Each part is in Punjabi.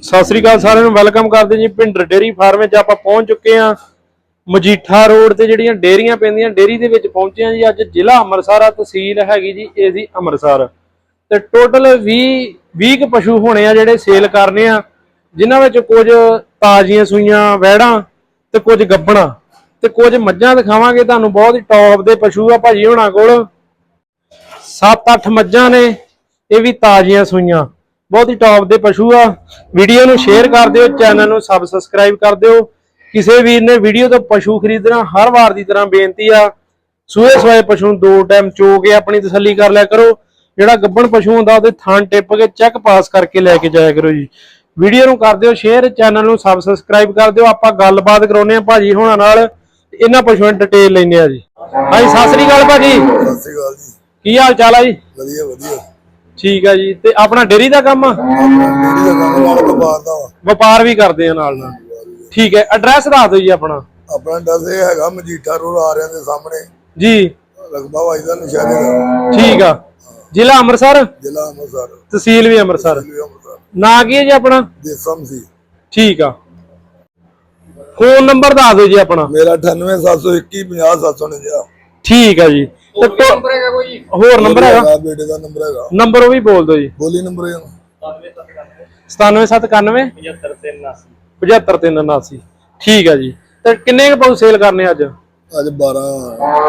ਸਤਿ ਸ੍ਰੀ ਅਕਾਲ ਸਾਰਿਆਂ ਨੂੰ, ਵੈਲਕਮ ਕਰਦੇ ਜੀ ਭਿੰਡਰ ਡੇਰੀ ਫਾਰਮ ਵਿੱਚ ਆਪਾਂ ਪਹੁੰਚ ਚੁੱਕੇ ਹਾਂ। ਮਜੀਠਾ ਰੋਡ ਤੇ ਜਿਹੜੀਆਂ ਡੇਰੀਆਂ ਪੈਂਦੀਆਂ, ਡੇਰੀ ਦੇ ਵਿੱਚ ਪਹੁੰਚੇ ਹਾਂ ਜੀ। ਅੱਜ ਜ਼ਿਲ੍ਹਾ ਅੰਮ੍ਰਿਤਸਰ ਆ, ਤਹਿਸੀਲ ਹੈਗੀ ਜੀ, ਇਹ ਜੀ ਅੰਮ੍ਰਿਤਸਰ। ਤੇ ਟੋਟਲ 20 20 ਕੁ ਪਸ਼ੂ ਹੋਣੇ ਆ ਜਿਹੜੇ ਸੇਲ ਕਰਨੇ ਆ, ਜਿਨ੍ਹਾਂ ਵਿੱਚ ਕੁਝ ਤਾਜ਼ੀਆਂ ਸੂਈਆਂ, ਵਹਿੜਾਂ ਤੇ ਕੁਝ ਗੱਬਣਾ। ਤੇ ਕੁਝ ਮੱਝਾਂ ਦਿਖਾਵਾਂਗੇ ਤੁਹਾਨੂੰ, ਬਹੁਤ ਹੀ ਟੌਪ ਦੇ ਪਸ਼ੂ ਆ ਭਾਜੀ ਹੋਣਾ ਕੋਲ। 7-8 ਮੱਝਾਂ ਨੇ, ਇਹ ਵੀ ਤਾਜ਼ੀਆਂ ਸੂਈਆਂ। ਬਹੁਤ ਹੀ ਟੌਪ ਦੇ ਪਸ਼ੂ ਆ। ਵੀਡੀਓ ਨੂੰ ਸ਼ੇਅਰ ਕਰ ਦਿਓ ਚੈਨਲ ਨੂੰ ਸਬ ਸਬਸਕ੍ਰਾਈਬ ਕਰ ਦਿਓ। ਕਿਸੇ ਵੀਰ ਨੇ ਵੀਡੀਓ ਤੋਂ ਪਸ਼ੂ ਖਰੀਦਣਾ ਹਰ ਵਾਰ ਦੀ ਤਰ੍ਹਾਂ ਬੇਨਤੀ ਆ। ਸੂਏ ਸਵਾਏ ਪਸ਼ੂ ਨੂੰ ਦੋ ਟਾਈਮ ਚੋ ਕੇ ਆਪਣੀ ਤਸੱਲੀ ਕਰ ਲਿਆ ਕਰੋ। ਜਿਹੜਾ ਗੱਬਣ ਪਸ਼ੂ ਹੁੰਦਾ ਉਹਦੇ ਥਣ ਟਿੱਪ ਕੇ ਚੈੱਕ ਪਾਸ ਕਰਕੇ ਲੈ ਕੇ ਜਾਇਆ ਕਰੋ ਜੀ। ਵੀਡੀਓ ਨੂੰ ਕਰ ਦਿਓ ਸ਼ੇਅਰ ਚੈਨਲ ਨੂੰ ਸਬ ਸਬਸਕ੍ਰਾਈਬ ਕਰ ਦਿਓ। ਆਪਾਂ ਗੱਲਬਾਤ ਕਰਾਉਨੇ ਆ ਭਾਜੀ ਹੋਣਾ ਨਾਲ। ਇਹਨਾਂ ਪਸ਼ੂਆਂ ਦੀ ਡਿਟੇਲ ਲੈਣੇ ਆ ਜੀ। ਹਾਂਜੀ ਸਤਿ ਸ੍ਰੀ ਅਕਾਲ ਭਾਜੀ। ਸਤਿ ਸ਼੍ਰੀ ਅਕਾਲ ਜੀ। ਕੀ ਹਾਲ ਚਾਲ ਆ ਜੀ? ਵਧੀਆ ਵਧੀਆ। ਠੀਕ ਆ ਜੀ। ਤੇ ਆਪਣਾ ਡੇਰੀ ਦਾ ਕੰਮ? ਆ ਆਪਣਾ ਡੇਰੀ ਦਾ ਕੰਮ ਨਾਲ ਵਪਾਰ ਦਾ ਵਾ। ਵਪਾਰ ਵੀ ਕਰਦੇ ਆ ਨਾਲ ਨਾਲ। ਠੀਕ ਹੈ ਐਡਰੈਸ ਦੱਸ ਦਿਓ ਜੀ ਆਪਣਾ। ਆਪਣਾ ਡਸ ਇਹ ਹੈਗਾ ਮਜੀਠਾ ਰੋਡ ਆ ਰਿਆਂ ਦੇ ਸਾਹਮਣੇ। ਜੀ। ਰਕਬਾ ਵਾਈ ਦਾ ਨਸ਼ਾਰੇ ਦਾ। ਠੀਕ ਆ। ਜ਼ਿਲ੍ਹਾ ਅੰਮ੍ਰਿਤਸਰ? ਜ਼ਿਲ੍ਹਾ ਅੰਮ੍ਰਿਤਸਰ। ਤਹਿਸੀਲ ਵੀ ਅੰਮ੍ਰਿਤਸਰ। ਜ਼ਿਲ੍ਹਾ ਅੰਮ੍ਰਿਤਸਰ। ਨਾਂ ਕੀ ਹੈ ਜੀ ਆਪਣਾ? ਦੇਸਮ ਸੀ। ਠੀਕ ਆ। ਫੋਨ ਨੰਬਰ ਦੱਸ ਦਿਓ ਜੀ ਆਪਣਾ। ਮੇਰਾ 98721 50749 ਠੀਕ ਆ ਜੀ। ਤੇ ਹੋਰ ਨੰਬਰ ਹੈਗਾ ਬੇਟੇ ਦਾ ਨੰਬਰ ਹੈਗਾ। ਨੰਬਰ ਉਹ ਵੀ ਬੋਲ ਦਿਓ ਜੀ। ਬੋਲੀ ਨੰਬਰ ਹੈ 97791 75379 ਠੀਕ ਆ ਜੀ। ਤੇ ਕਿੰਨੇ ਕੁ ਪਸ਼ੂ ਸੇਲ ਕਰਨੇ ਅੱਜ? ਅੱਜ 12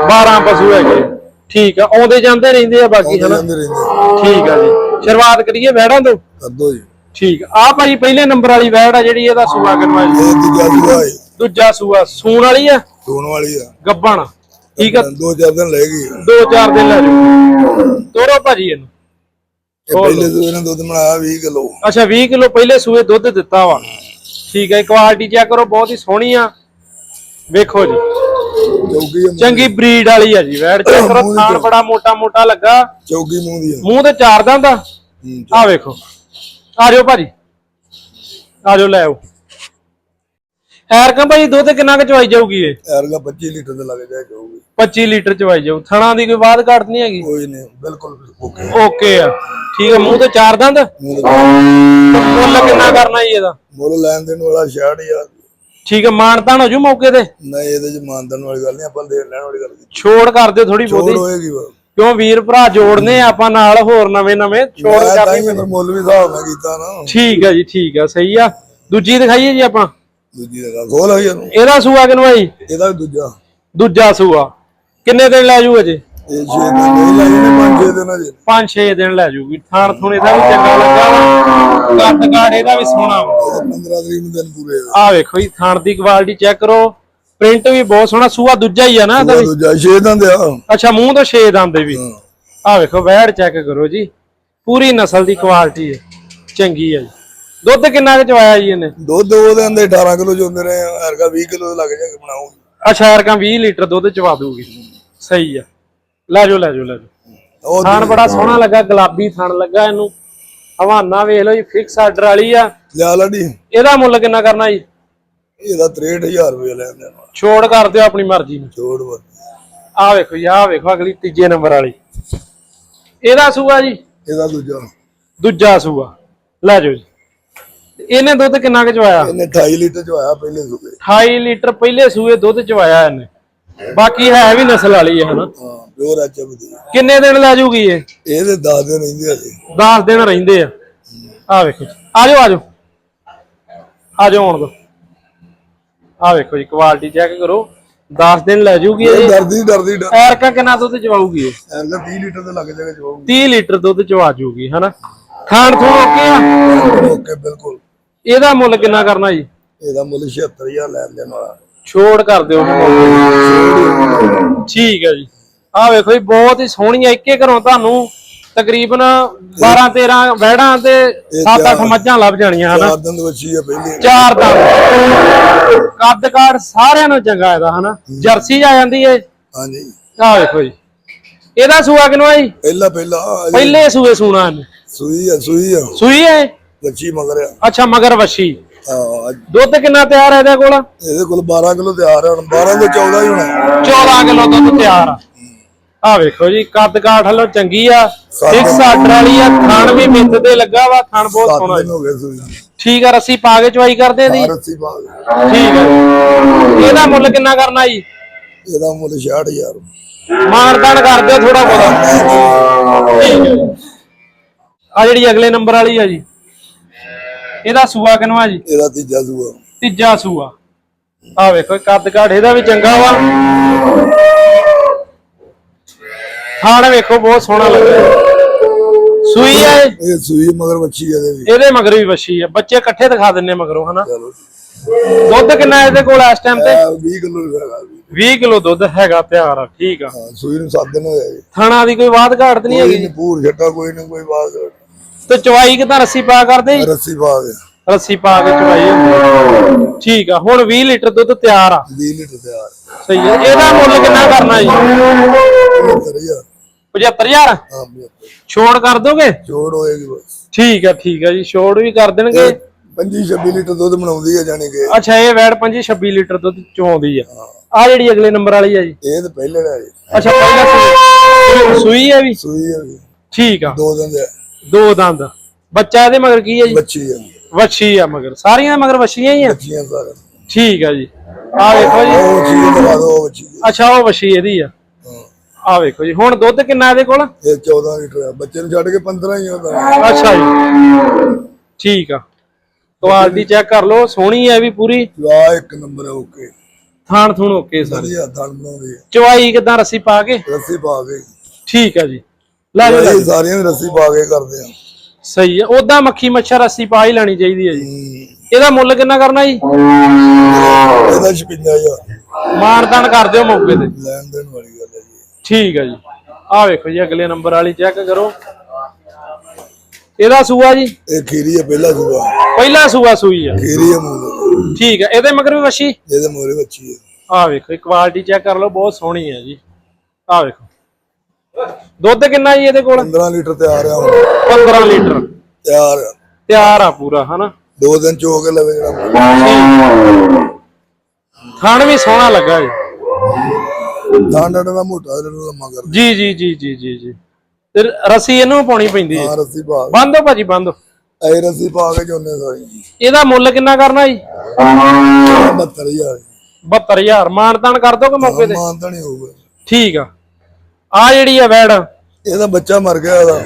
12 ਪਸ਼ੂ ਹੈਗੇ। ਠੀਕ ਆ। ਆਉਂਦੇ ਜਾਂਦੇ ਰਹਿੰਦੇ ਆ ਬਾਕੀ ਆਉਂਦੇ ਹਨਾ? ਜਾਂਦੇ ਰਹਿੰਦੇ ਠੀਕ ਆ ਜੀ। ਸ਼ੁਰੂਆਤ ਕਰੀਏ ਵੈੜਾਂ ਤੋਂ? ਕਰ ਦੋ ਜੀ। ਠੀਕ। ਆ ਪਹਿਲੇ ਨੰਬਰ ਵਾਲੀ ਵੈੜ ਆ ਜਿਹੜੀ ਇਹਦਾ ਸੂਆ ਕਰਵਾ ਜੀ। ਇਹ ਦੂਜਾ ਸੂਆ ਹੈ। ਦੂਜਾ ਸੂਆ ਸੂਣ ਵਾਲੀ ਆ? ਸੋਨ ਵਾਲੀ ਆ। ਗੱਬਣ। ਠੀਕ ਆ। ਦੋ ਚਾਰ ਦਿਨ ਲੈ ਗਈ। ਦੋ ਚਾਰ ਦਿਨ ਲੈ ਜਾਓ। ਤੋਰੋ ਭਾਜੀ ਇਹਨੂੰ। ਇਹ ਪਹਿਲੇ ਸੂਏ ਨੇ ਦੁੱਧ ਬਣਾਇਆ 20 ਕਿਲੋ। ਅੱਛਾ 20 ਕਿਲੋ ਪਹਿਲੇ ਸੂਏ ਦੁੱਧ ਦਿੱਤਾ ਵਾ। ਠੀਕ ਹੈ ਕੁਆਲਿਟੀ ਚੈੱਕ ਕਰੋ ਬਹੁਤ ਹੀ ਸੋਹਣੀ ਆ। ਵੇਖੋ ਜੀ। ਚੌਗੀ ਆ, ਚੰਗੀ ਬਰੀਡ ਵਾਲੀ ਆ ਜੀ। ਵੈੜ ਚੈੱਕ ਕਰੋ ਮੂੰਹ ਦੀ ਥਾਣ ਬੜਾ ਮੋਟਾ ਮੋਟਾ ਲੱਗਾ। ਚੌਗੀ ਮੂੰਹ ਦੀ ਆ। ਮੂੰਹ ਤੇ ਚਾਰ ਦੰਦ ਆ। ਹੂੰ, ਆ ਵੇਖੋ। ਆ ਜਾਓ ਭਾਜੀ। ਆ ਜਾਓ ਲੈ ਆਓ। ਐਰਕਾਂ ਭਾਜੀ ਦੁੱਧ ਕਿੰਨਾ ਕੁ ਚਵਾਈ ਜਾਊਗੀ ਇਹ? ਐਰਗਾ 25 ਲੀਟਰ ਦੇ ਲੱਗ ਜਾਏ ਜਾਊਗੀ 25 ਲੀਟਰ ਚਵਾਈ ਜਾਊ। ਥਣਾ ਦੀ ਕੋਈ ਬਾਤ ਘਾਟ ਨਹੀਂ ਹੈਗੀ? ਕੋਈ ਨਹੀਂ ਬਿਲਕੁਲ ਓਕੇ। ਓਕੇ ਆ। ਠੀਕ ਆ ਮੂੰਹ ਤੇ ਚਾਰ ਦੰਦ? ਮੁੱਲ ਕਿੰਨਾ ਕਰਨਾ ਜੀ ਇਹਦਾ? ਮੁੱਲ ਲੈਣ ਦੇਣ ਵਾਲਾ 66000 ਠੀਕ ਆ ਮਾਨਤਾਨ ਹੋ ਜੂ ਮੌਕੇ ਤੇ? ਨਹੀਂ ਇਹਦੇ ਚ ਮਾਨਦਨ ਵਾਲੀ ਗੱਲ ਨਹੀਂ ਆਪਾਂ ਦੇਣ ਲੈਣ ਵਾਲੀ ਗੱਲ ਛੋੜ ਕਰ ਦਿਓ ਥੋੜੀ ਬਹੁਤੀ। ਹੋਏਗੀ ਕਿਉਂ ਵੀਰ ਭਰਾ ਜੋੜਨੇ ਆਪਾਂ ਨਾਲ ਹੋਰ ਨਵੇਂ ਨਵੇਂ ਛੋੜ ਕਰਨੀ ਹੀ ਫਿਰ ਮੁੱਲ ਵੀ ਹਿਸਾਬ ਨਾਲ ਕੀਤਾ ਨਾ। ਠੀਕ ਆ ਜੀ ਠੀਕ ਆ ਸਹੀ ਆ। ਦੂਜੀ ਦਿਖਾਈਏ ਜੀ ਆਪਾਂ। ਦੂਜੀ ਦਾ ਖੋਲ ਹੋਈ ਇਹਦਾ ਸੂਆ ਕਿਨੂੰ ਭਾਈ ਇਹਦਾ ਵੀ ਦੂਜਾ। ਦੂਜਾ ਸੂਆ। ਕਿੰਨੇ ਦਿਨ ਲੈ ਜੂ ਅਜੇ? ਇਹ 6 ਦਿਨ ਨਹੀਂ ਲੱਗੇ ਨੇ 5 6 ਦਿਨ ਅਜੇ। 5-6 ਦਿਨ ਲੈ ਜੂਗੀ। ਥਾਣ ਥੁਣ ਇਹਦਾ ਵੀ ਚੰਗਾ ਲੱਗਾ ਵਾ। ਕੱਟ ਕਾੜ ਇਹਦਾ ਵੀ ਸੋਹਣਾ ਵਾ। ਇਹ 15 ਤਰੀਕ ਨੂੰ ਦਿਨ ਪੂਰੇ ਆ ਆ ਵੇਖੋ ਜੀ ਥਾਣ ਦੀ ਕੁਆਲਿਟੀ ਚੈੱਕ ਕਰੋ। ਪ੍ਰਿੰਟ ਵੀ ਬਹੁਤ ਸੋਹਣਾ ਸੂਆ ਦੂਜਾ ਹੀ ਆ ਨਾ ਇਹਦਾ ਵੀ। ਦੂਜਾ 6 ਦਿਨ ਦੇ ਆ। ਅੱਛਾ ਮੂੰਹ ਤੋਂ 6 ਦੰਦ ਵੀ। ਹਾਂ। ਆ ਵੇਖੋ ਵੈੜ ਚੈੱਕ ਕਰੋ ਜੀ। ਪੂਰੀ ਨਸਲ ਦੀ ਕੁਆਲਿਟੀ ਹੈ। ਚੰਗੀ ਹੈ ਜੀ। ਦੁੱਧ ਕਿੰਨਾ ਕੁ ਚਵਾਇਆ ਜੀ ਇਹਨੇ? ਦੁੱਧ ਦੋ ਦਿਨ ਦੇ 18 ਕਿਲੋ ਚੋਂਦੇ ਰਹੇ ਆ ਐਰਗਾ 20 ਕਿਲੋ ਲੱਗ ਜਾਏਗਾ ਬਣਾਉਂਗੀ ਅੱਛਾ ਯਾਰਕਾਂ 20 ਲੀਟਰ ਦੁੱਧ ਚਵਾ ਦੂਗੀ ਸਹੀ ਆ। ਲੈ ਜਾਓ ਲੈ ਜਾਓ ਲੈ ਜਾਓ। ਥਾਣ ਬੜਾ ਸੋਹਣਾ ਲੱਗਾ ਗੁਲਾਬੀ ਥਾਣ ਲੱਗਾ ਇਹਨੂੰ। ਹਵਾਨਾ ਵੇਖ ਲਓ ਜੀ ਫਿਕਸ ਆਰਡਰ ਵਾਲੀ ਆ। ਲਿਆ ਲਾਡੀ ਇਹਦਾ ਮੁੱਲ ਕਿੰਨਾ ਕਰਨਾ ਜੀ? ਇਹਦਾ 63000 ਰੁਪਏ ਲੈਂਦੇ ਆ ਛੋੜ ਕਰ ਦਿਓ ਆਪਣੀ ਮਰਜ਼ੀ ਨੂੰ। ਛੋੜ ਵਾ ਆ ਵੇਖੋ ਜੀ ਆ ਵੇਖੋ ਅਗਲੀ ਤੀਜੇ ਨੰਬਰ ਵਾਲੀ। ਇਹਦਾ ਸੂਆ ਜੀ? ਇਹਦਾ ਦੂਜਾ। ਦੂਜਾ ਸੂਆ। ਲੈ ਜਾਓ ਜੀ। ਇਹਨੇ ਦੁੱਧ ਕਿੰਨਾ ਕੁ ਚਵਾਇਆ ਇਹਨੇ 28 ਲੀਟਰ ਚ ਆਇਆ ਪਹਿਲੇ ਸੂਬੇ 28 ਲੀਟਰ ਪਹਿਲੇ ਸੂਏ ਦੁੱਧ ਚਵਾਇਆ ਇਹਨੇ। ਬਾਕੀ ਹੈ ਵੀ ਨਸਲ ਵਾਲੀ ਹੈ ਹਨਾ? ਹਾਂ ਪਿਓਰ ਐਚ ਦੀ ਕਿੰਨੇ ਦਿਨ ਲੈ ਜੂਗੀ ਇਹ? ਇਹਦੇ 10 ਦਿਨ ਰਹਿੰਦੇ ਹਲੇ 10 ਦਿਨ ਰਹਿੰਦੇ ਆ। ਆ ਵੇਖੋ ਜੀ। ਆ ਜਾਓ ਆ ਜਾਓ। ਆ ਜਾਓ ਹੁਣ ਦੋ। ਆ ਵੇਖੋ ਜੀ ਕੁਆਲਿਟੀ ਚੈੱਕ ਕਰੋ। 10 ਦਿਨ ਲੈ ਜੂਗੀ ਇਹ? ਡਰਦੀ ਡਰਦੀ ਡਰ ਐਰਕਾ ਕਿੰਨਾ ਦੁੱਧ ਚਵਾਊਗੀ ਇਹ? ਐਰਗਾ 30 ਲੀਟਰ ਦੇ ਲੱਗ ਜਾਏਗਾ ਜੋ 30 ਲੀਟਰ ਦੁੱਧ ਚਵਾ ਜੂਗੀ ਹਨਾ? ਖਾਣ ਥੋੜ ਓਕੇ ਆ? ਓਕੇ ਬਿਲਕੁਲ। ਇਹਦਾ ਮੁੱਲ ਕਿੰਨਾ ਕਰਨਾ ਜੀ? ਇਹਦਾ ਮੁੱਲ 76000 ਲੈਣ ਦੇਣ ਵਾਲਾ। ਛੋੜ ਕਰ ਦਿਓ ਠੀਕ ਹੈ ਜੀ। ਆ ਵੇਖੋ ਜੀ ਬਹੁਤ ਹੀ ਸੋਹਣੀਆਂ ਇੱਕੇ ਘਰੋਂ ਤੁਹਾਨੂੰ ਤਕਰੀਬਨ 12 13 ਵਹਿੜਾਂ ਤੇ 7-8 ਮੱਝਾਂ ਲੱਭ ਜਾਣੀਆਂ ਹਨਾ? ਚਾਰ ਆ ਪਹਿਲੇ। ਦੰਦ ਕੱਦ ਕਾੜ ਸਾਰਿਆਂ ਨੂੰ ਚੰਗਾ ਇਹਦਾ ਹਨਾ? ਜਰਸੀ ਆ ਜਾਂਦੀ ਏ। ਹਾਂਜੀ। ਆ ਵੇਖੋ ਜੀ। ਇਹਦਾ ਸੂਆ ਕਿਨਵਾ ਜੀ ਪਹਿਲਾ ਪਹਿਲਾ ਪਹਿਲੇ ਸੂਏ ਸੂਣਾ ਇਹਨੇ। ਸੂਈ ਆ ਸੂਈ ਆ। ਸੂਈ ਏ? ਬੱਚੀ ਮਗਰ ਆ। ਅੱਛਾ ਮਗਰ ਵਸ਼ੀ ਹਾਂ, ਅੱਜ ਦੁੱਧ ਕਿੰਨਾ ਤਿਆਰ ਹੈ ਇਹਦੇ ਕੋਲ? ਇਹਦੇ ਕੋਲ 12 ਕਿਲੋ ਤਿਆਰ ਆ ਹੁਣ 12 ਤੋਂ 14 ਹੀ ਹੋਣਾ। 14 ਕਿਲੋ ਦੁੱਧ ਤਿਆਰ ਆ। ਆ ਵੇਖੋ ਜੀ ਕੱਦ ਕਾਠ ਹਲੋ ਚੰਗੀ ਆ। ਕੱਦ- ਇੱਕ ਸਾਡਰ ਵਾਲੀ ਆ ਥਣ ਵੀ ਮਿੱਤ ਤੇ ਲੱਗਾ ਵਾ ਥਣ ਬਹੁਤ ਸੋਹਣਾ ਦਿਨ ਹੋ ਗਏ ਸੂਈ ਠੀਕ ਆ ਰੱਸੀ ਪਾ ਕੇ ਚਵਾਈ ਕਰਦੇ ਦੀ ਰੱਸੀ ਪਾ ਕੇ। ਠੀਕ ਆ। ਇਹਦਾ ਮੁੱਲ ਕਿੰਨਾ ਕਰਨਾ ਜੀ? ਇਹਦਾ ਮੁੱਲ 66000 ਮਾਨਦਾਨ ਕਰਦੇ ਥੋੜਾ ਬਹੁਤਾ। ਆ ਜਿਹੜੀ ਅਗਲੇ ਨੰਬਰ ਵਾਲੀ ਆ ਜੀ। ਇਹਦਾ ਸੂਆ ਕਿਨਵਾ ਜੀ? ਇਹਦਾ ਤੀਜਾ ਸੂਆ। ਤੀਜਾ ਸੂਆ। ਆ ਵੇਖੋ ਕੱਦ ਕਾਠ ਇਹਦਾ ਵੀ ਚੰਗਾ ਵਾ। ਥਾਣ ਵੇਖੋ ਬਹੁਤ ਸੋਹਣਾ ਲੱਗਦਾ ਸੂਈ ਆ ਇਹ। ਸੂਈ ਮਗਰ ਵੱਛੀ ਇਹਦੇ ਵੀ। ਇਹਦੇ ਮਗਰ ਵੀ ਵੱਛੀ ਆ। ਬੱਚੇ ਇਕੱਠੇ ਦਿਖਾ ਦਿੰਨੇ ਮਗਰੋਂ ਹਨਾ? ਦੁੱਧ ਕਿੰਨਾ ਇਹਦੇ ਕੋਲ ਇਸ ਟਾਈਮ ਤੇ? ਇਹ 20 ਕਿਲੋ ਹੈਗਾ ਵੀ 20 ਕਿਲੋ ਦੁੱਧ ਹੈਗਾ ਤਿਆਰ ਆ ਠੀਕ ਆ। ਹਾਂ ਸੂਈ ਨੂੰ ਸੱਤ ਦਿਨ ਹੋਇਆ ਥਾਣਾ ਦੀ ਕੋਈ ਬਾਤ ਘਾਟ ਨਹੀਂ ਹੈਗੀ? ਪੂਰ ਛੱਟਾ ਕੋਈ ਨਾ ਕੋਈ ਬਾਤ ਤੇ ਚਵਾਈ ਕਿਦਾਂ ਰੱਸੀ ਪਾ ਕਰਦੇ ਜੀ? ਰੱਸੀ ਪਾ ਦੇ ਰੱਸੀ ਪਾ ਕੇ ਚਵਾਈ ਹੁੰਦੀ ਆ। ਠੀਕ ਆ ਹੁਣ 20 ਲੀਟਰ ਦੁੱਧ ਤਿਆਰ ਆ। 20 ਲੀਟਰ ਤਿਆਰ। ਸਹੀ ਆ ਇਹਦਾ ਮੁੱਲ ਕਿੰਨਾ ਕਰਨਾ ਜੀ? 75000 75000 ਹਾਂ 75 ਛੋੜ ਕਰ ਦੋਗੇ? ਜੋੜ ਹੋਏਗੀ ਬਸ। ਠੀਕ ਆ ਠੀਕ ਆ ਜੀ ਛੋੜ ਵੀ ਕਰ ਦੇਣਗੇ। 25 26 ਲੀਟਰ ਦੁੱਧ ਬਣਾਉਂਦੀ ਹੈ ਜਾਨੀ ਕਿ। ਅੱਛਾ ਇਹ ਵੈੜ 25 26 ਲੀਟਰ ਦੁੱਧ ਚੋਂਦੀ ਆ। ਆ ਜਿਹੜੀ ਅਗਲੇ ਨੰਬਰ ਵਾਲੀ ਆ ਜੀ। ਇਹ ਤਾਂ ਪਹਿਲੇ ਦਾ ਅੱਛਾ ਪਹਿਲਾ ਸੂਈ। ਸੂਈ ਹੈ ਵੀ? ਸੂਈ ਹੈ ਵੀ। ਠੀਕ ਆ। ਦੋ ਦਿਨ ਦੇ। ਦੋ ਦੰਦ। ਬੱਚਾ ਇਹਦੇ ਮਗਰ ਕੀ ਹੈ ਜੀ? ਬੱਚੀ ਹੈ ਵੱਛੀ ਆ ਮਗਰ। ਸਾਰੀਆਂ ਮਗਰ ਵੱਛੀਆਂ ਹੀ ਆ? ਬੱਚੀਆਂ ਸਾਰੇ ਠੀਕ ਆ ਜੀ। ਆ ਵੇਖੋ ਜੀ। ਉਹ ਚੀਜ਼ ਦਵਾ ਦੋ ਉਹ। ਅੱਛਾ ਉਹ ਵੱਛੀ ਇਹਦੀ ਆ। ਆ ਵੇਖੋ ਜੀ। ਹੁਣ ਦੁੱਧ ਕਿੰਨਾ ਇਹਦੇ ਕੋਲ? ਇਹ 14 ਲੀਟਰ ਹੈ ਬੱਚੇ ਨੂੰ ਛੱਡ ਕੇ 15 ਹੀ ਹੁੰਦਾ ਅੱਛਾ ਜੀ। ਠੀਕ ਆ। ਕੁਆਲਿਟੀ ਚੈੱਕ ਕਰ ਲਓ। ਸੋਹਣੀ ਹੈ ਵੀ ਪੂਰੀ। ਆ ਇੱਕ ਨੰਬਰ ਓਕੇ। ਥਾਣ ਥੂਣ ਓਕੇ ਸਰ। ਵਧੀਆ ਥਣ ਬਣਾਉਂਦੀ ਹੈ ਚਵਾਈ ਕਿਦਾਂ ਰੱਸੀ ਪਾ ਕੇ? ਰੱਸੀ ਪਾ ਕੇ। ਠੀਕ ਆ ਜੀ। ਲੈ ਜਾਓ, ਲੈ ਜਾਓ। ਇਹ ਸਾਰੀਆਂ ਵੀ ਰੱਸੀ ਪਾ ਕੇ ਕਰਦੇ ਆ। ਸਹੀ ਹੈ ਉਦਾਂ ਮੱਖੀ ਮੱਛਰ ਰੱਸੀ ਪਾ ਹੀ ਲੈਣੀ ਚਾਹੀਦੀ ਹੈ ਜੀ। ਹਮ, ਇਹਦਾ ਮੁੱਲ ਕਿੰਨਾ ਕਰਨਾ ਜੀ? ਇਹਦਾ 56000 ਮਾਨਦਾਨ ਕਰ ਦਿਓ ਮੌਕੇ ਤੇ। ਲੈਣ ਦੇਣ ਵਾਲੀ ਗੱਲ ਹੈ ਜੀ। ਠੀਕ ਹੈ ਜੀ। ਆ ਵੇਖੋ ਜੀ ਅਗਲੇ ਨੰਬਰ ਵਾਲੀ ਚੈੱਕ ਕਰੋ। ਇਹਦਾ ਸੂਆ ਜੀ? ਇਹ ਖੀਰੀ ਹੈ ਪਹਿਲਾ ਸੂਆ। ਪਹਿਲਾ ਸੂਆ ਸੂਈ ਆ। ਖੀਰੀ ਹੈ ਮੂੰਹ ਠੀਕ ਹੈ ਇਹਦੇ ਮਗਰ ਵੀ ਵਸ਼ੀ ਇਹਦੇ ਮੋਰੇ ਬੱਚੀ ਹੈ ਆ ਵੇਖੋ ਕੁਆਲਿਟੀ ਚੈੱਕ ਕਰ ਲਓ ਬਹੁਤ ਸੋਹਣੀ ਹੈ ਜੀ। ਆ ਵੇਖੋ। ਦੁੱਧ ਕਿੰਨਾ ਜੀ ਇਹਦੇ ਕੋਲ? 15 ਲੀਟਰ ਤਿਆਰ ਆ ਹੁਣ। 15 ਲੀਟਰ। ਤਿਆਰ ਆ। ਤਿਆਰ ਆ ਪੂਰਾ ਹਨਾ? ਦੋ ਦਿਨ ਚੋ ਕੇ ਲਵੇ ਜਿਹੜਾ ਥਣ ਵੀ ਸੋਹਣਾ ਲੱਗਾ ਜੀ। ਠੰਡ ਦਾ ਮੋਟਾ ਜਿਹੜਾ ਲੰਮਾ ਕਰ ਜੀ ਜੀ ਜੀ ਜੀ ਜੀ ਜੀ। ਤੇ ਰੱਸੀ ਇਹਨੂੰ ਪਾਉਣੀ ਪੈਂਦੀ ਹੈ? ਹਾਂ ਰੱਸੀ ਪਾ ਬੰਦੋ ਭਾਜੀ ਬੰਦੋ ਐ ਰੱਸੀ ਪਾ ਕੇ ਜੋਨੇ ਸਾਰੀ। ਇਹਦਾ ਮੁੱਲ ਕਿੰਨਾ ਕਰਨਾ ਜੀ? 72000 72000 ਮਾਨਤਾਨ ਕਰ ਦੋਗੇ ਮੌਕੇ ਤੇ? ਮਾਨ ਤਾਂ ਨਹੀਂ ਹੋਊਗਾ। ਠੀਕ ਆ। ਆ ਜਿਹੜੀ ਆ ਵੈੜ ਇਹਦਾ ਬੱਚਾ ਮਰ ਗਿਆ ਇਹਦਾ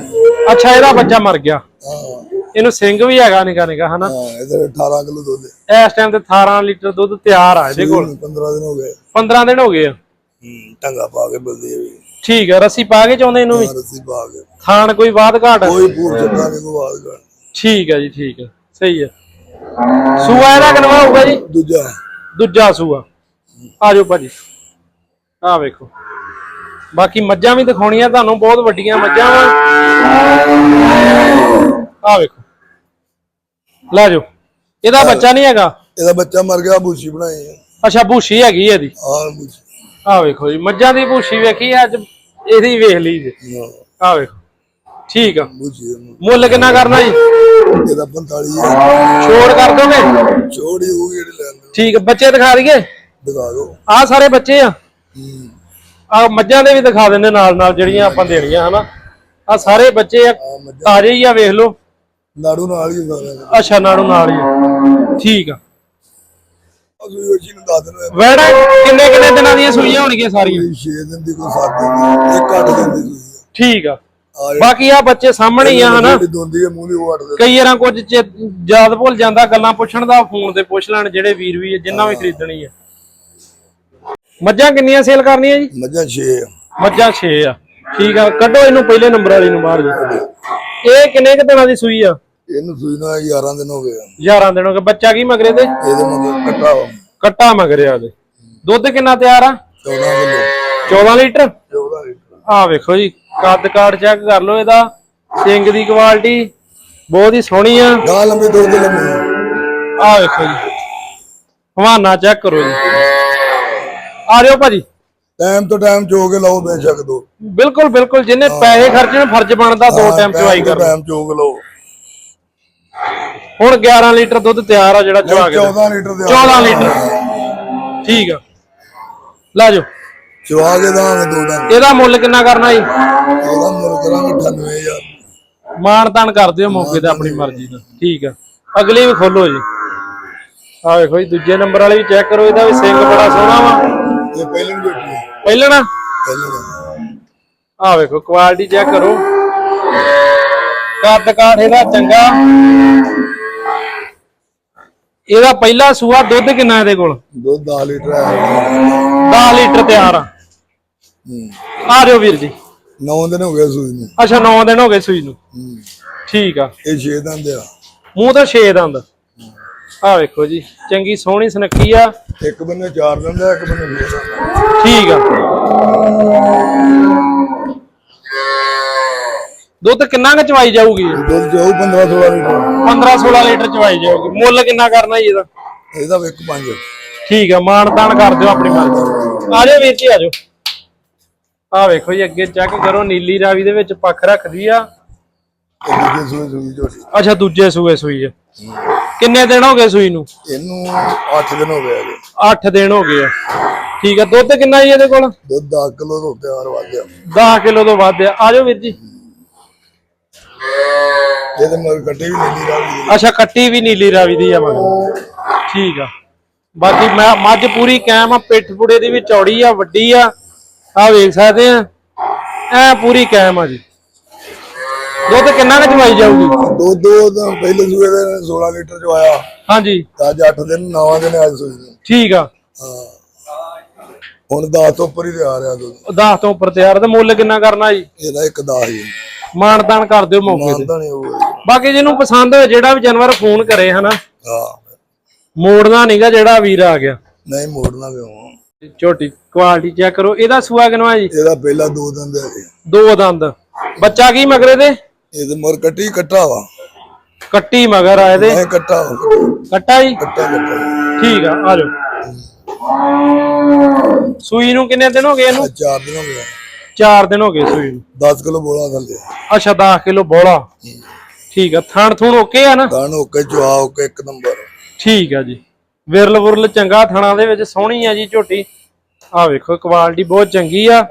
ਅੱਛਾ ਇਹਦਾ ਬੱਚਾ ਮਰ ਗਿਆ। ਹਾਂ। ਇਹਨੂੰ ਸਿੰਘ ਵੀ ਹੈਗਾ ਨਿਕਾ ਨਿਕਾ ਹਨਾ? ਹਾਂ ਇਹਦਾ 18 ਕਿਲੋ ਦੁੱਧ ਹੈ। ਇਸ ਟਾਈਮ ਤੇ 18 ਲੀਟਰ ਦੁੱਧ ਤਿਆਰ ਆ ਇਹਦੇ ਕੋਲ। 15 ਦਿਨ ਹੋ ਗਏ। 15 ਦਿਨ ਹੋ ਗਏ ਆ। ਹੂੰ ਟੰਗਾ ਪਾ ਕੇ ਬਲਦੀ ਹੈ ਵੀ। ਠੀਕ ਆ ਰੱਸੀ ਪਾ ਕੇ ਚਾਹੁੰਦੇ ਇਹਨੂੰ ਵੀ? ਰੱਸੀ ਪਾ ਕੇ। ਥਾਣ ਕੋਈ ਬਾਤ ਘਾਟ? ਕੋਈ ਪੂਰ ਚੱਕਾ ਨਹੀਂ ਕੋਈ ਆਵਾਜ਼ ਕਰ ਠੀਕ ਆ ਜੀ ਠੀਕ ਆ। ਸਹੀ ਆ। ਸੂਆ ਇਹਦਾ ਕਿੰਨਾ ਹੋਊਗਾ ਜੀ? ਦੂਜਾ। ਦੂਜਾ ਸੂਆ। ਆ ਜਾਓ ਭਾਜੀ। ਆ ਵੇਖੋ। ਬਾਕੀ ਮੱਝਾਂ ਵੀ ਦਿਖਾਉਣੀਆਂ ਤੁਹਾਨੂੰ ਬਹੁਤ ਵੱਡੀਆਂ ਮੱਝਾਂ ਵਾ। ਆ ਵੇਖੋ। ਲੈ ਜਾਓ। ਇਹਦਾ ਬੱਚਾ ਨਹੀਂ ਹੈਗਾ? ਇਹਦਾ ਬੱਚਾ ਮਰ ਗਿਆ ਬੂਸੀ ਬਣਾਈ ਹੈ ਅੱਛਾ ਭੂਸ਼ੀ ਹੈਗੀ ਇਹਦੀ। ਆਹ ਬੂਸੀ ਆ ਵੇਖੋ ਜੀ ਮੱਝਾਂ ਦੀ ਭੂਸ਼ੀ ਵੇਖੀ ਅੱਜ ਇਹਦੀ ਵੇਖ ਲਈ ਜੀ। ਹਾਂ। ਆ ਵੇਖੋ। ਠੀਕ ਆ। ਬੂਸੀ। ਮੁੱਲ ਕਿੰਨਾ ਕਰਨਾ ਜੀ? ਇਹਦਾ 45 ਹੈ ਛੋੜ ਕਰ ਦੋਗੇ? ਛੋੜੀ ਹੋਊਗੀ ਜਿਹੜੀ ਲੈਣ ਠੀਕ ਆ, ਬੱਚੇ ਦਿਖਾ ਦਈਏ? ਦਿਖਾ ਦਿਓ। ਆ ਸਾਰੇ ਬੱਚੇ ਆ? ਹੂੰ। ਆ ਮੱਝਾਂ ਦੇ ਵੀ ਦਿਖਾ ਦਿੰਦੇ ਨਾਲ ਨਾਲ ਜਿਹੜੀਆਂ ਆਪਾਂ ਦੇਣੀਆਂ ਹਨਾ? ਆ ਸਾਰੇ ਬੱਚੇ ਆ ਤਾਜ਼ੇ ਹੀ ਆ ਵੇਖ ਲਓ। ਨਾੜੂ ਨਾਲ ਹੀ ਸਾਰਿਆਂ ਦਾ ਅੱਛਾ ਨਾੜੂ ਨਾਲ ਹੀ। ਠੀਕ ਆ। ਵੈੜਾ ਕਿੰਨੇ ਕਿੰਨੇ ਦਿਨਾਂ ਦੀਆਂ ਸੂਈਆਂ ਹੋਣਗੀਆਂ ਸਾਰੀਆਂ? 6 ਦਿਨ ਦੀ ਕੋਈ 7 ਦਿਨ ਦੀ ਇੱਕ ਅੱਠ ਦਿਨ ਦੀ ਸੂਈ ਠੀਕ ਆ। ਬਾਕੀ ਆ ਬੱਚੇ ਸਾਹਮਣੇ ਹੀ ਆ ਹਨਾ? ਕਈ ਵਾਰਾਂ ਕੁਝ ਯਾਦ ਭੁੱਲ ਜਾਂਦਾ ਗੱਲਾਂ ਪੁੱਛਣ ਦਾ ਫੋਨ ਤੇ ਪੁੱਛ ਲੈਣ ਜਿਹੜੇ ਵੀਰ ਵੀ ਜਿੰਨਾ ਵੀ ਖਰੀਦਣੀ ਆ। ਮੱਝਾਂ ਕਿੰਨੀਆਂ ਸੇਲ ਕਰਨੀਆਂ ਜੀ? ਮੱਝਾਂ 6 ਮੱਝਾਂ 6 ਆ। ਠੀਕ ਆ ਕੱਢੋ ਇਹਨੂੰ ਪਹਿਲੇ ਨੰਬਰ ਵਾਲੀ ਨੂੰ ਬਾਹਰ ਜੀ। ਇਹ ਕਿੰਨੇ ਕੁ ਦਿਨਾਂ ਦੀ ਸੂਈ ਆ? ਇਹਨੂੰ ਸੂਈ ਨੂੰ 11 ਦਿਨ ਹੋ ਗਏ ਆ। 11 ਦਿਨ ਹੋ ਗਏ। ਬੱਚਾ ਕੀ ਮਗਰੇ ਤੇ? ਇਹਦੇ ਮਗਰ ਕੱਟਾ ਕੱਟਾ ਮਗਰਿਆ ਦੇ ਦੁੱਧ ਕਿੰਨਾ ਤਿਆਰ ਆ? 14 ਕਿਲੋ। 14 ਲੀਟਰ? 14 ਲੀਟਰ। ਆ ਵੇਖੋ ਜੀ ਕੱਦ ਕਾਠ ਚੈੱਕ ਕਰ ਲਓ ਇਹਦਾ। ਸਿੰਗ ਦੀ ਕੁਆਲਿਟੀ ਬਹੁਤ ਹੀ ਸੋਹਣੀ ਆ। ਗਾਂ ਲੰਬੀ ਦੋ ਦੇ ਲੰਬੀ ਆ ਵੇਖੋ ਜੀ। ਹਵਾਨਾ ਚੈੱਕ ਕਰੋ ਜੀ। ਆ ਰਿਓ ਭਾਜੀ? ਟਾਈਮ ਤੋਂ ਟਾਈਮ ਚੋ ਕੇ ਲਾਓ ਬੇਸ਼ੱਕ ਦੋ। ਬਿਲਕੁਲ ਬਿਲਕੁਲ ਜਿੰਨੇ ਪੈਸੇ ਖਰਚਣ ਫਰਜ਼ ਬਣਦਾ ਦੋ ਟਾਈਮ ਚਵਾਈ ਕਰ ਟਾਈਮ ਚੋ ਕੇ ਲਾਓ। ਹੁਣ 11 ਲੀਟਰ ਦੁੱਧ ਤਿਆਰ ਆ ਜਿਹੜਾ ਚਵਾ ਕੇ 14 ਲੀਟਰ ਦੇ 14 ਲੀਟਰ। ਠੀਕ ਆ। ਲੈ ਜਾਓ। ਚਵਾ ਕੇ ਦਾਂਗੇ ਦੋ ਡੰਗ ਇਹਦਾ ਮੁੱਲ ਕਿੰਨਾ ਕਰਨਾ ਜੀ? ਉਹਦਾ ਮੁੱਲ ਕਰਾਂਗੇ 98000 ਮਾਣ ਤਾਣ ਕਰ ਦਿਓ ਮੌਕੇ ਤੇ ਆਪਣੀ ਮਰਜ਼ੀ ਦਾ ਠੀਕ ਆ। ਅਗਲੀ ਵੀ ਖੋਲੋ ਜੀ। ਆ ਵੇਖੋ ਜੀ ਦੂਜੇ ਨੰਬਰ ਵਾਲੀ ਵੀ ਚੈੱਕ ਕਰੋ ਇਹਦਾ ਵੀ ਸਿੰਘ ਬੜਾ ਸੋਹਣਾ ਵਾ। ਇਹ ਪਹਿਲਾਂ ਹੈ। ਆ ਵੇਖੋ ਕੁਆਲਿਟੀ ਚੈੱਕ ਕਰੋ। ਕੱਦ ਕਾਠ ਇਹਦਾ ਚੰਗਾ। ਇਹਦਾ ਪਹਿਲਾ ਸੂਆ ਦੁੱਧ ਕਿੰਨਾ ਇਹਦੇ ਕੋਲ? ਦੁੱਧ 10 ਲੀਟਰ ਹੈ। 10 ਲੀਟਰ ਤਿਆਰ ਆ। ਆ ਜਾਓ ਵੀਰ ਜੀ। 9 ਦਿਨ ਹੋ ਗਏ ਸੂਈ ਨੂੰ। ਅੱਛਾ 9 ਦਿਨ ਹੋ ਗਏ ਸੂਈ ਨੂੰ। ਠੀਕ ਆ। ਇਹ 6 ਦੰਦ ਆ। ਮੂੰਹ ਤਾਂ 6 ਦੰਦ। ਆ ਵੇਖੋ ਜੀ ਚੰਗੀ ਸੋਹਣੀ ਸੁਨੱਖੀ ਆ। ਇੱਕ ਬੰਨੇ 4 ਦੰਦ ਇੱਕ ਬੰਨੇ 6 ਦੰਦ। ਠੀਕ ਆ। ਦੁੱਧ ਕਿੰਨਾ ਕੁ ਚਵਾਈ ਜਾਊਗੀ? ਦੁੱਧ ਜੋ 15 16 ਲੀਟਰ। 15 16 ਲੀਟਰ ਚਵਾਈ ਜਾਊਗੀ। ਮੁੱਲ ਕਿੰਨਾ ਕਰਨਾ ਜੀ ਇਹਦਾ? ਇਹਦਾ ਵੀ ਇੱਕ ਪੰਜ। ਠੀਕ ਆ ਮਾਣ ਤਾਣ ਕਰ ਦਿਓ ਆਪਣੀ ਮਰਜ਼ੀ। ਆ ਜਾਓ ਵੀਰ ਜੀ ਆ ਜਾਓ। ਆ ਵੇਖੋ ਜੀ ਅੱਗੇ ਚੈੱਕ ਕਰੋ ਨੀਲੀ ਰਾਵੀ ਦੇ ਵਿੱਚ ਪੱਖ ਰੱਖਦੀ ਆ। ਤੇ ਦੂਜੇ ਸੂਈ ਸੂਈ ਝੋਟੀ ਅੱਛਾ ਦੂਜੇ ਸੂਏ ਸੂਈ ਆ। ਕਿੰਨੇ ਦਿਨ ਹੋ ਗਏ ਸੂਈ ਨੂੰ? ਇਹਨੂੰ 8 ਦਿਨ ਹੋ ਗਏ ਅਜੇ 8 ਦਿਨ ਹੋ ਗਏ ਆ। ਠੀਕ ਆ ਦੁੱਧ ਕਿੰਨਾ ਜੀ ਇਹਦੇ ਕੋਲ? ਦੁੱਧ 10 ਕਿਲੋ ਤੋਂ ਤਿਆਰ ਵੱਧ ਗਿਆ 10 ਕਿਲੋ ਤੋਂ ਵੱਧ ਆ। ਆ ਜਾਓ ਵੀਰ ਜੀ। ਇਹਦੇ ਮਗਰ ਕੱਟੇ ਵੀ ਨੀਲੀ ਰਾਵੀ ਦੀ। ਅੱਛਾ ਕੱਟੀ ਵੀ ਨੀਲੀ ਰਾਵੀ ਦੀ ਆ ਮਗਰ। ਠੀਕ ਆ। ਬਾਕੀ ਮੈਂ ਮੱਝ ਪੂਰੀ ਕਾਇਮ ਆ ਪਿੱਠ ਪੁੜੇ ਦੀ ਵੀ ਚੌੜੀ ਆ ਵੱਡੀ ਆ। ਆ ਵੇਖ ਸਕਦੇ ਆ। ਐ ਪੂਰੀ ਕਾਇਮ ਆ ਜੀ। ਦੁੱਧ ਕਿੰਨਾ ਕੁ ਚਵਾਈ ਜਾਊਗੀ? ਦੋ ਦੋ ਤਾਂ ਪਹਿਲੇ ਸੂਏ ਦੇ 16 ਲੀਟਰ ਚ ਆਇਆ। ਹਾਂਜੀ। ਅੱਜ 8 ਦਿਨ 9 ਦਿਨ ਅੱਜ ਸੂਈ ਨੂੰ ਠੀਕ ਆ। ਹਾਂ। ਹੁਣ 10 ਤੋਂ ਉੱਪਰ ਹੀ ਤੇ ਆ ਰਿਹਾ ਦੁੱਧ। 10 ਤੋਂ ਉੱਪਰ ਤਿਆਰ ਤੇ ਮੁੱਲ ਕਿੰਨਾ ਕਰਨਾ ਜੀ? ਇਹਦਾ ਇੱਕ 10 ਹੀ ਮਾਨਦਾਨ ਕਰ ਦਿਓ ਮੌਕੇ ਤੇ। ਮਾਨਦਾ ਨਹੀਂ ਹੋਊਗਾ ਬਾਕੀ ਜਿਹਨੂੰ ਪਸੰਦ ਹੋਏ ਜਿਹੜਾ ਵੀ ਜਾਨਵਰ ਫੋਨ ਕਰੇ ਹਨਾ? ਹਾਂ। ਮੋੜਨਾ ਨਹੀਂਗਾ ਜਿਹੜਾ ਵੀਰ ਆ ਗਿਆ। ਨਹੀਂ ਮੋੜਨਾ ਕਿਉਂ ਝੋਟੀ ਕੁਆਲਿਟੀ ਚੈੱਕ ਕਰੋ। ਇਹਦਾ ਸੂਆ ਕਿਨਵਾ ਜੀ? ਇਹਦਾ ਪਹਿਲਾ ਦੋ ਦਿਨ। ਦੋ ਦੰਦ। ਬੱਚਾ ਕੀ ਮਗਰੇ ਦੇ? ਇਹਦੇ ਮਗਰ ਕੱਟੀ ਕੱਟਾ ਵਾ। ਕੱਟੀ ਮਗਰ ਆ ਇਹਦੇ? ਇਹ ਕੱਟਾ ਵਾ, ਕੱਟਾ ਜੀ? ਕੱਟਾ ਕੱਟਾ। ਠੀਕ ਆ ਆ ਜਾਓ। ਸੂਈ ਨੂੰ ਕਿੰਨੇ ਦਿਨ ਹੋ ਗਏ ਇਹਨੂੰ? ਇਹ ਚਾਰ ਦਿਨ ਹੋ ਗਿਆ 4 ਦਿਨ ਹੋ ਗਏ ਸੂਈ ਨੂੰ। 10 ਕਿਲੋ ਬੋਲਾ ਥੱਲੇ। ਅੱਛਾ 10 ਕਿਲੋ ਬੋਲਾ। ਠੀਕ ਆ ਥਣ ਥੁਣ ਓਕੇ ਆ ਨਾ? ਦਾਣ ਓਕੇ ਚੁਆ ਓਕੇ ਇੱਕ ਨੰਬਰ। ਠੀਕ ਆ ਜੀ। ਵਿਰਲ ਵੁਰਲ ਚੰਗਾ ਥਣਾ ਦੇ ਵਿੱਚ ਸੋਹਣੀ ਆ ਜੀ ਝੋਟੀ। ਆ ਵੇਖੋ ਕੁਆਲਿਟੀ ਬਹੁਤ ਚੰਗੀ ਆ।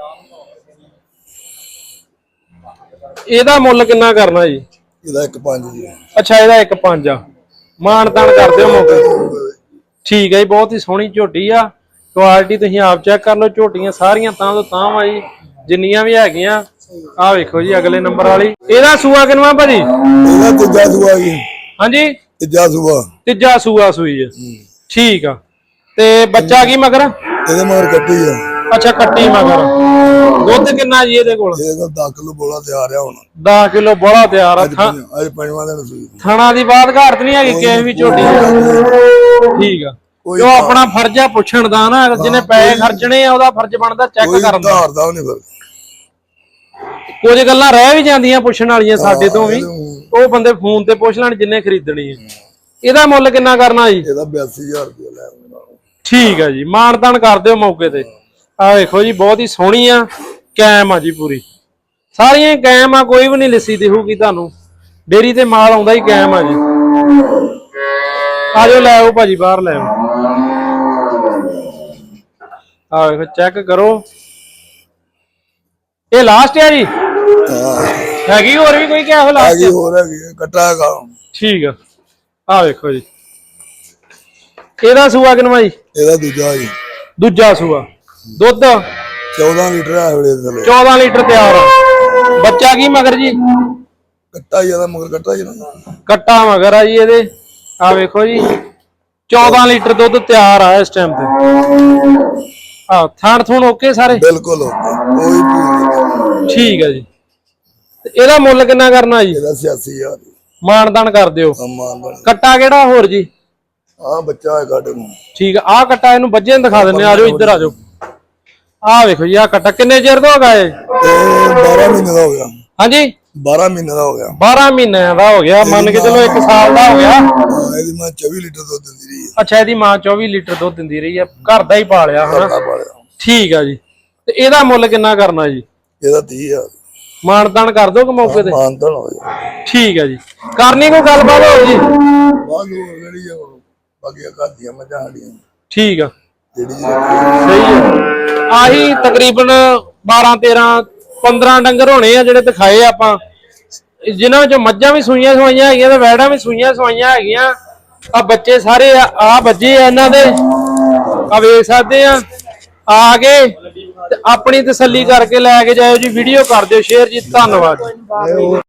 ਇਹਦਾ ਮੁੱਲ ਕਿੰਨਾ ਕਰਨਾ ਜੀ? ਇਹਦਾ ਇੱਕ ਪੰਜ ਜੀ। ਅੱਛਾ ਇਹਦਾ ਇੱਕ ਪੰਜ ਆ। ਮਾਨ ਤਾਨ ਕਰ ਦਿਓ ਮੌਕੇ। ਠੀਕ ਹੈ ਜੀ ਬਹੁਤ ਹੀ ਸੋਹਣੀ ਝੋਟੀ ਆ। ਕੁਆਲਿਟੀ ਤੁਸੀਂ ਆਪ ਚੈੱਕ ਕਰ ਲਓ ਝੋਟੀਆਂ ਸਾਰੀਆਂ ਤਾਂ ਤੋਂ ਤਾਂ ਜੀ। ਜਿੰਨੀਆਂ ਵੀ ਹੈਗੀਆਂ ਆ ਵੇਖੋ ਜੀ ਅਗਲੇ ਨੰਬਰ ਵਾਲੀ। ਇਹਦਾ ਸੂਆ ਕਿਨਵਾ ਭਾਜੀ? ਇਹਦਾ ਤੀਜਾ ਸੂਆ ਜੀ। ਹਾਂਜੀ? ਤੀਜਾ ਸੂਆ। ਤੀਜਾ ਸੂਆ ਸੂਈ ਹੈ। ਠੀਕ ਆ। ਤੇ ਬੱਚਾ ਕੀ ਮਗਰ? ਇਹਦੇ ਮਗਰ ਕੱਟੀ ਆ। ਅੱਛਾ ਕੱਟੀ ਮਗਰ। ਦੁੱਧ ਕਿੰਨਾ ਜੀ ਇਹਦੇ ਕੋਲ? ਇਹਦੇ ਕੋਲ 10 ਕਿਲੋ ਬੋਲਾ ਤਿਆਰ ਆ ਹੁਣ। 10 ਕਿਲੋ ਬੋਲਾ ਤਿਆਰ ਆ ਅੱਜ ਪੰਜਵਾਂ ਦਿਨ ਸੂਈ ਥਣਾ ਦੀ ਬਾਤ ਘਾਟ ਨਹੀਂ ਹੈਗੀ ਕਿਸੇ ਵੀ ਝੋਟੀ। ਠੀਕ ਆ। ਜੋ ਆਪਣਾ ਫਰਜ਼ ਆ ਪੁੱਛਣ ਦਾ ਨਾ ਜਿਹਨੇ ਪੈਸੇ ਖਰਚਣੇ ਆ ਉਹਦਾ ਫਰਜ਼ ਬਣਦਾ ਚੈੱਕ ਕਰਨ ਦਾ। ਧਾਰ ਦਾ ਨਹੀਂ ਫਿਰ ਕੁਝ ਗੱਲਾਂ ਰਹਿ ਵੀ ਜਾਂਦੀਆਂ ਪੁੱਛਣ ਵਾਲੀਆਂ ਸਾਡੇ ਤੋਂ ਵੀ। ਉਹ ਬੰਦੇ ਫੋਨ ਤੇ ਪੁੱਛ ਲੈਣ ਜਿੰਨੇ ਖਰੀਦਣੀ ਹੈ ਇਹਦਾ ਮੁੱਲ ਕਿੰਨਾ ਕਰਨਾ ਜੀ? ਇਹਦਾ 82000 ਰੁਪਏ ਲੈ ਠੀਕ ਆ ਜੀ ਮਾਨਤਾਨ ਕਰ ਦਿਓ ਮੌਕੇ ਤੇ। ਆ ਵੇਖੋ ਜੀ ਬਹੁਤ ਹੀ ਸੋਹਣੀ ਆ ਕੈਮ ਆ ਜੀ ਪੂਰੀ। ਸਾਰੀਆਂ ਕੈਮ ਆ ਕੋਈ ਵੀ ਨਹੀਂ ਲਿੱਸੀ ਦਿਖੂਗੀ ਤੁਹਾਨੂੰ। ਡੇਰੀ ਤੇ ਮਾਲ ਆਉਂਦਾ ਹੀ ਕੈਮ ਆ ਜੀ। ਆ ਜਾਓ ਲੈ ਆਓ ਭਾਜੀ ਬਾਹਰ ਲੈ ਆਓ। ਆ ਵੇਖੋ ਚੈੱਕ ਕਰੋ। ਇਹ ਲਾਸਟ ਆ ਜੀ? ਹੈਗੀ ਹੋਰ ਵੀ ਕੋਈ ਕਿਹਾ ਲਾਸਟ ਗਈ ਹੋਰ ਹੈਗੀ ਕੱਟਾ ਹੈਗਾ। ਠੀਕ ਆ। ਆ ਵੇਖੋ ਜੀ। ਇਹਦਾ ਸੂਆ ਕਿਨਵਾ ਜੀ? ਇਹਦਾ ਦੂਜਾ ਜੀ। ਦੂਜਾ ਸੂਆ। ਦੁੱਧ? 14 ਲੀਟਰ ਆ ਵੇਲੇ ਥੱਲੇ। 14 ਲੀਟਰ ਤਿਆਰ ਬੱਚਾ ਕੀ ਮਗਰ ਜੀ? ਕੱਟਾ ਹੀ ਇਹਦਾ ਮਗਰ ਕੱਟਾ ਹੀ ਨਾ ਕੱਟਾ ਮਗਰ। ਆ ਜੀ ਇਹਦੇ। ਆ ਵੇਖੋ ਜੀ। 14 ਲੀਟਰ ਦੁੱਧ ਤਿਆਰ ਆ ਇਸ ਟਾਈਮ ਤੇ। ਆ ਥਣ ਥੁਣ ਓਕੇ ਸਾਰੇ? ਬਿਲਕੁਲ ਓਕੇ ਕੋਈ ਵੀ ਠੀਕ ਆ ਜੀ। ਇਹਦਾ ਮੁੱਲ ਕਿੰਨਾ ਕਰਨਾ ਜੀ? ਇਹਦਾ 86000 ਮਾਨਦਾਨ ਕਰ ਦਿਓ। ਕੱਟਾ ਕਿਹੜਾ ਹੋਰ ਜੀ? ਆ ਬੱਚਾ ਹੈ ਕੱਢ ਨੂੰ ਠੀਕ ਆ ਕੱਟਾ ਇਹਨੂੰ ਨੂੰ ਦਿਖਾ ਦਿੰਨੇ ਆ ਜਾਓ ਇੱਧਰ ਆ ਜਾਓ। ਆ ਵੇਖੋ ਜੀ ਆ ਕੱਟਾ। ਕਿੰਨੇ ਚਿਰ ਦਾ ਹੋ ਗਿਆ ਇਹ? ਤੇ 12 ਮਹੀਨੇ ਦਾ ਹੋ ਗਿਆ। ਹਾਂਜੀ? 12 ਮਹੀਨੇ ਦਾ ਹੋ ਗਿਆ। 12 ਮਹੀਨਿਆਂ ਦਾ ਹੋ ਗਿਆ। ਮੰਨ ਕੇ ਚਲੋ 1 ਸਾਲ ਦਾ ਹੋ ਗਿਆ। ਹਾਂ, ਇਹਦੀ ਮਾਂ 24 ਲੀਟਰ ਦੁੱਧ ਦਿੰਦੀ ਰਹੀ ਹੈ। ਅੱਛਾ ਇਹਦੀ ਮਾਂ 24 ਲੀਟਰ ਦੁੱਧ ਦਿੰਦੀ ਰਹੀ ਆ ਘਰ ਦਾ ਹੀ ਪਾਲਿਆ ਹਨਾ? ਠੀਕ ਆ ਜੀ। ਤੇ ਇਹਦਾ ਮੁੱਲ ਕਿੰਨਾ ਕਰਨਾ ਜੀ? ਇਹਦਾ 30000 ਮਾਨਦਾਨ ਕਰ ਦੋ ਕਿ ਮੌਕੇ ਤੇ? ਮਾਨਤਨ ਹੋ ਜਾ ਠੀਕ ਆ ਜੀ। ਕਰਨੀ ਕੋਈ ਗੱਲਬਾਤ ਹੋ ਜੀ? ਬਾਅਦ ਹੋਰ ਜਿਹੜੀ ਆ ਉਹ ਬਾਕੀ ਘਰ ਦੀਆਂ ਮੱਝਾਂ ਸਾਡੀਆਂ। ਠੀਕ ਆ। ਜਿਹੜੀ। ਸਹੀ ਆ। ਆਹੀ ਤਕਰੀਬਨ 12 13 15 ਡੰਗਰ ਹੋਣੇ ਆ ਜਿਹੜੇ ਦਿਖਾਏ ਆਪਾਂ। ਜਿਨ੍ਹਾਂ ਵਿੱਚੋਂ ਮੱਝਾਂ ਵੀ ਸੂਈਆਂ ਸਵਾਈਆਂ ਹੈਗੀਆਂ ਤੇ ਵੈੜਾਂ ਵੀ ਸੂਈਆਂ ਸਵਾਈਆਂ ਹੈਗੀਆਂ। ਆ ਬੱਚੇ ਸਾਰੇ ਆ, ਆਹ ਆ ਇਹਨਾਂ ਦੇ। ਆ ਵੇਖ ਸਕਦੇ ਆ। ਆ ਕੇ ਆਪਣੀ ਤਸੱਲੀ ਕਰਕੇ ਲੈ ਕੇ ਜਾਇਓ ਜੀ ਵੀਡੀਓ ਕਰ ਦਿਓ ਸ਼ੇਅਰ ਜੀ, ਧੰਨਵਾਦ।